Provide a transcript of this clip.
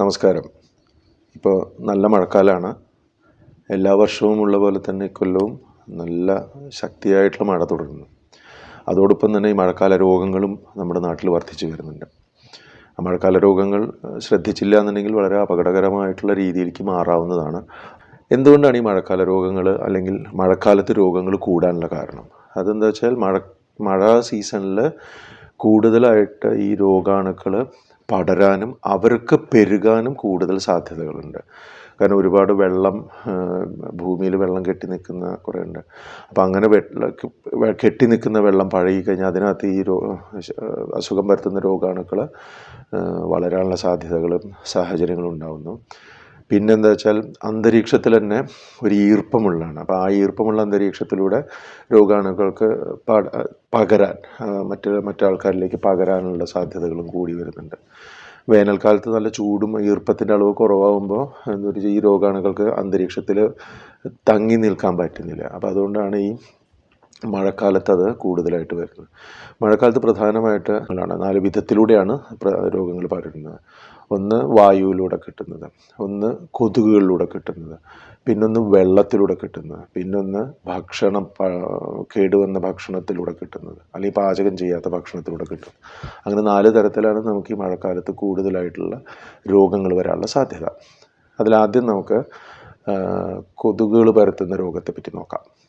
നമസ്കാരം. ഇപ്പോൾ നല്ല മഴക്കാലമാണ് എല്ലാ വർഷവും ഉള്ള പോലെ തന്നെ ഇക്കൊല്ലവും നല്ല ശക്തിയായിട്ടുള്ള മഴ തുടരുന്നു. അതോടൊപ്പം തന്നെ ഈ മഴക്കാല രോഗങ്ങളും നമ്മുടെ നാട്ടിൽ വർദ്ധിച്ചു വരുന്നുണ്ട്. ആ മഴക്കാല രോഗങ്ങൾ ശ്രദ്ധിച്ചില്ല എന്നുണ്ടെങ്കിൽ വളരെ അപകടകരമായിട്ടുള്ള രീതിയിലേക്ക് മാറാവുന്നതാണ്. എന്തുകൊണ്ടാണ് ഈ മഴക്കാല രോഗങ്ങൾ അല്ലെങ്കിൽ മഴക്കാലത്ത് രോഗങ്ങൾ കൂടാനുള്ള കാരണം? അതെന്താ വെച്ചാൽ മഴ മഴ സീസണിൽ കൂടുതലായിട്ട് ഈ രോഗാണുക്കൾ പടരാനും അവർക്ക് പെരുകാനും കൂടുതൽ സാധ്യതകളുണ്ട്. കാരണം ഒരുപാട് വെള്ളം ഭൂമിയിൽ വെള്ളം കെട്ടി നിൽക്കുന്ന കുറേ ഉണ്ട് അപ്പോൾ അങ്ങനെ കെട്ടി നിൽക്കുന്ന വെള്ളം പഴകി കഴിഞ്ഞാൽ അതിനകത്ത് ഈ അസുഖം പരത്തുന്ന രോഗാണുക്കൾ വളരാനുള്ള സാധ്യതകളും സാഹചര്യങ്ങളും ഉണ്ടാകുന്നു പിന്നെന്താ വെച്ചാൽ അന്തരീക്ഷത്തിൽ തന്നെ ഒരു ഈർപ്പമുള്ളതാണ്. അപ്പോൾ ആ ഈർപ്പമുള്ള അന്തരീക്ഷത്തിലൂടെ രോഗാണുക്കൾക്ക് പകരാൻ മറ്റ് മറ്റാൾക്കാരിലേക്ക് പകരാനുള്ള സാധ്യതകളും കൂടി വരുന്നുണ്ട്. വേനൽക്കാലത്ത് നല്ല ചൂടും ഈർപ്പത്തിന്റെ അളവ് കുറവാകുമ്പോൾ എന്താ ഈ രോഗാണുക്കൾക്ക് അന്തരീക്ഷത്തിൽ തങ്ങി നിൽക്കാൻ പറ്റുന്നില്ല. അപ്പോൾ അതുകൊണ്ടാണ് ഈ മഴക്കാലത്ത് അത് കൂടുതലായിട്ട് വരുന്നത്. മഴക്കാലത്ത് പ്രധാനമായിട്ട് ആണ്. നാല് വിധത്തിലൂടെയാണ് രോഗങ്ങൾ പകരുന്നത് ഒന്ന് വായുവിലൂടെ കിട്ടുന്നത്. ഒന്ന് കൊതുകുകളിലൂടെ കിട്ടുന്നത്. പിന്നൊന്ന് വെള്ളത്തിലൂടെ കിട്ടുന്നത്. പിന്നൊന്ന് ഭക്ഷണം കേടുവന്ന ഭക്ഷണത്തിലൂടെ കിട്ടുന്നത്. അല്ലെങ്കിൽ പാചകം ചെയ്യാത്ത ഭക്ഷണത്തിലൂടെ കിട്ടുന്നത്. അങ്ങനെ നാല് തരത്തിലാണ് നമുക്ക് ഈ മഴക്കാലത്ത് കൂടുതലായിട്ടുള്ള രോഗങ്ങൾ വരാനുള്ള സാധ്യത. അതിലാദ്യം നമുക്ക് കൊതുകുകൾ പരത്തുന്ന രോഗത്തെ പറ്റി നോക്കാം.